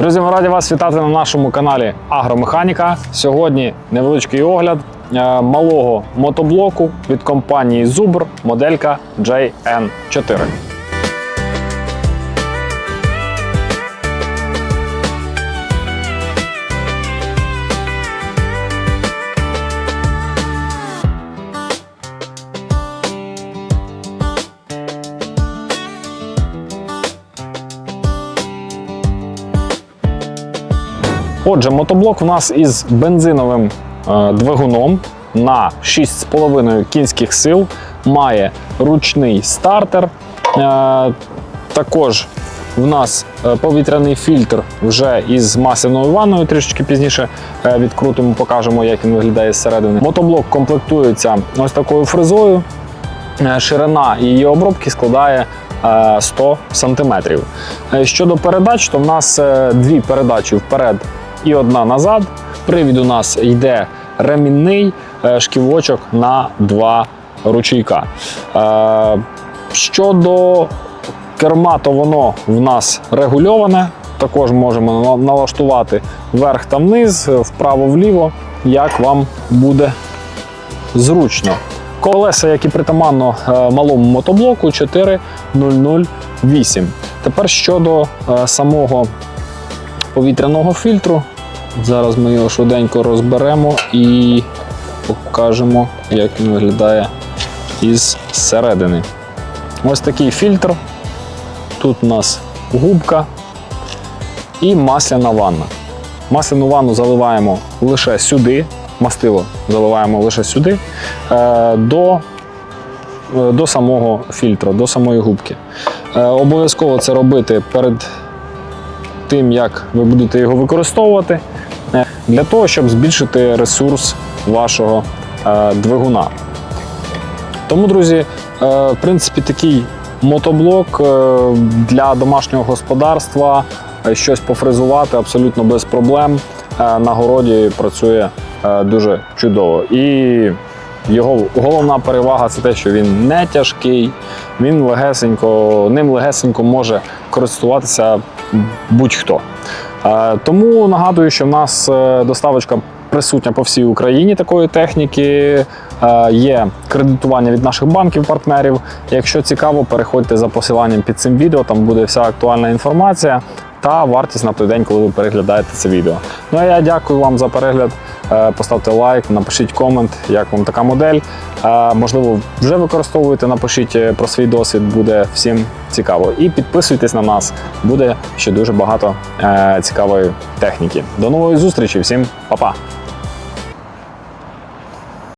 Друзі, ми раді вас вітати на нашому каналі Агромеханіка. Сьогодні невеличкий огляд е, малого мотоблоку від компанії Zubr, моделька JN4. Отже, мотоблок у нас із бензиновим е, двигуном на 6,5 кінських сил, має ручний стартер. Е, також в нас е, повітряний фільтр вже із масляною ванною. Трішечки пізніше відкрутимо, покажемо, як він виглядає зсередини. Мотоблок комплектується ось такою фрезою. Ширина її обробки складає е, 100 см. Щодо передач, то в нас дві передачі вперед і одна назад. Привід у нас йде ремінний е, шківочок на два ручейка. Е, Щодо керма, то воно в нас регульоване. Також можемо налаштувати вверх та вниз, вправо-вліво, як вам буде зручно. Колеса, як і притаманно е, малому мотоблоку 4008. Тепер щодо е, самого повітряного фільтру. Зараз ми його швиденько розберемо і покажемо, як він виглядає із середини. Ось такий фільтр. Тут у нас губка і масляна ванна. Масляну ванну заливаємо лише сюди, мастило заливаємо лише сюди, е, до, е, до самого фільтру, до самої губки. Е, Обов'язково це робити перед тим, як ви будете його використовувати, для того, щоб збільшити ресурс вашого е, двигуна. Тому, друзі, е, в принципі, такий мотоблок е, для домашнього господарства, щось пофрезувати абсолютно без проблем. На городі працює дуже чудово. І його головна перевага це те, що він не тяжкий, він легесенько, ним легесенько може користуватися будь-хто. Е, Тому нагадую, що в нас е, доставочка присутня по всій Україні такої техніки. Е, Є кредитування від наших банків-партнерів. Якщо цікаво, переходьте за посиланням під цим відео, там буде вся актуальна інформація та вартість на той день, коли ви переглядаєте це відео. Ну а я дякую вам за перегляд. Е, Поставте лайк, напишіть комент, як вам така модель. Е, Можливо, вже використовуєте, напишіть е, про свій досвід, буде всім цікаво. І підписуйтесь на нас, буде ще дуже багато цікавої техніки. До нової зустрічі, всім па-па!